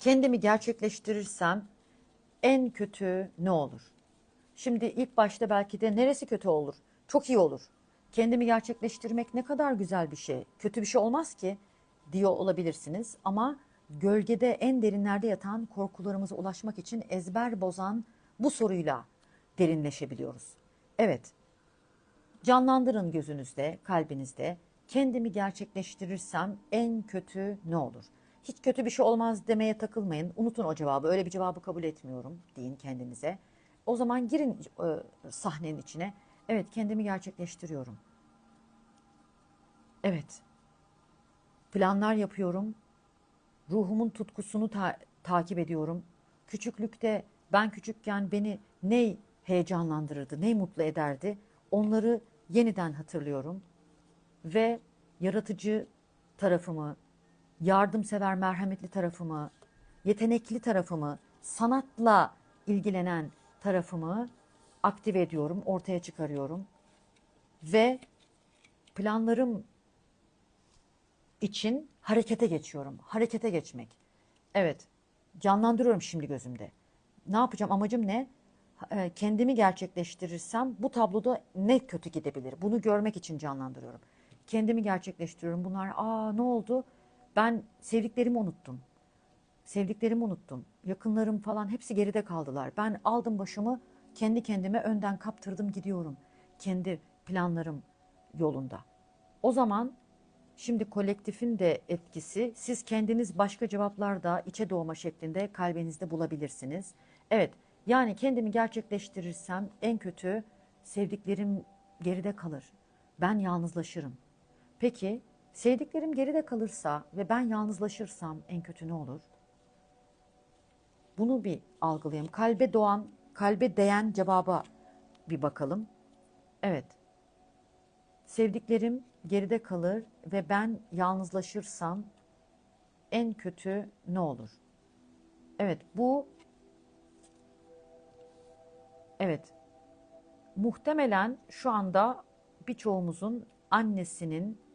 Kendimi gerçekleştirirsem en kötü ne olur? Şimdi ilk başta belki de neresi kötü olur? Çok iyi olur. Kendimi gerçekleştirmek ne kadar güzel bir şey. Kötü bir şey olmaz ki diyor olabilirsiniz ama gölgede en derinlerde yatan korkularımıza ulaşmak için ezber bozan bu soruyla derinleşebiliyoruz. Evet, Canlandırın gözünüzde, kalbinizde. Kendimi gerçekleştirirsem en kötü ne olur? Hiç kötü bir şey olmaz demeye takılmayın. Unutun o cevabı. Öyle bir cevabı kabul etmiyorum deyin kendinize. O zaman girin e, sahnenin içine. Evet, kendimi gerçekleştiriyorum. Evet. Planlar yapıyorum. Ruhumun tutkusunu ta- takip ediyorum. Küçüklükte ben küçükken beni ne heyecanlandırırdı, ne mutlu ederdi onları yeniden hatırlıyorum. Ve yaratıcı tarafımı, yardımsever, merhametli tarafımı, yetenekli tarafımı, sanatla ilgilenen tarafımı aktive ediyorum, ortaya çıkarıyorum. Ve planlarım için harekete geçiyorum. Harekete geçmek. Evet, canlandırıyorum şimdi gözümde. Ne yapacağım? Amacım ne? E, Kendimi gerçekleştirirsem bu tabloda ne kötü gidebilir? Bunu görmek için canlandırıyorum. Kendimi gerçekleştiriyorum. Bunlar, aa ne oldu? Ben sevdiklerimi unuttum. Sevdiklerimi unuttum. Yakınlarım falan hepsi geride kaldılar. Ben aldım başımı kendi kendime önden kaptırdım gidiyorum. Kendi planlarım yolunda. O zaman şimdi kolektifin de etkisi siz kendiniz başka cevaplar da içe doğma şeklinde kalbinizde bulabilirsiniz. Evet yani kendimi gerçekleştirirsem en kötü sevdiklerim geride kalır. Ben yalnızlaşırım. Peki sevdiklerim geride kalırsa ve ben yalnızlaşırsam en kötü ne olur? Bunu bir algılayalım. Kalbe doğan, kalbe değen cevaba bir bakalım. Evet. Sevdiklerim geride kalır ve ben yalnızlaşırsam en kötü ne olur? Evet, bu evet. Muhtemelen şu anda birçoğumuzun annesinin,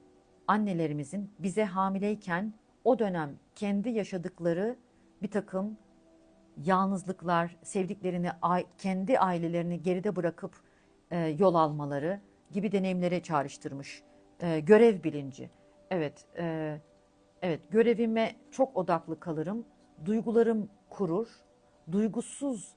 annelerimizin bize hamileyken o dönem kendi yaşadıkları bir takım yalnızlıklar, sevdiklerini, kendi ailelerini geride bırakıp e, yol almaları gibi deneyimlere çağrıştırmış. E, görev bilinci. Evet, e, evet görevime çok odaklı kalırım. Duygularım kurur. Duygusuz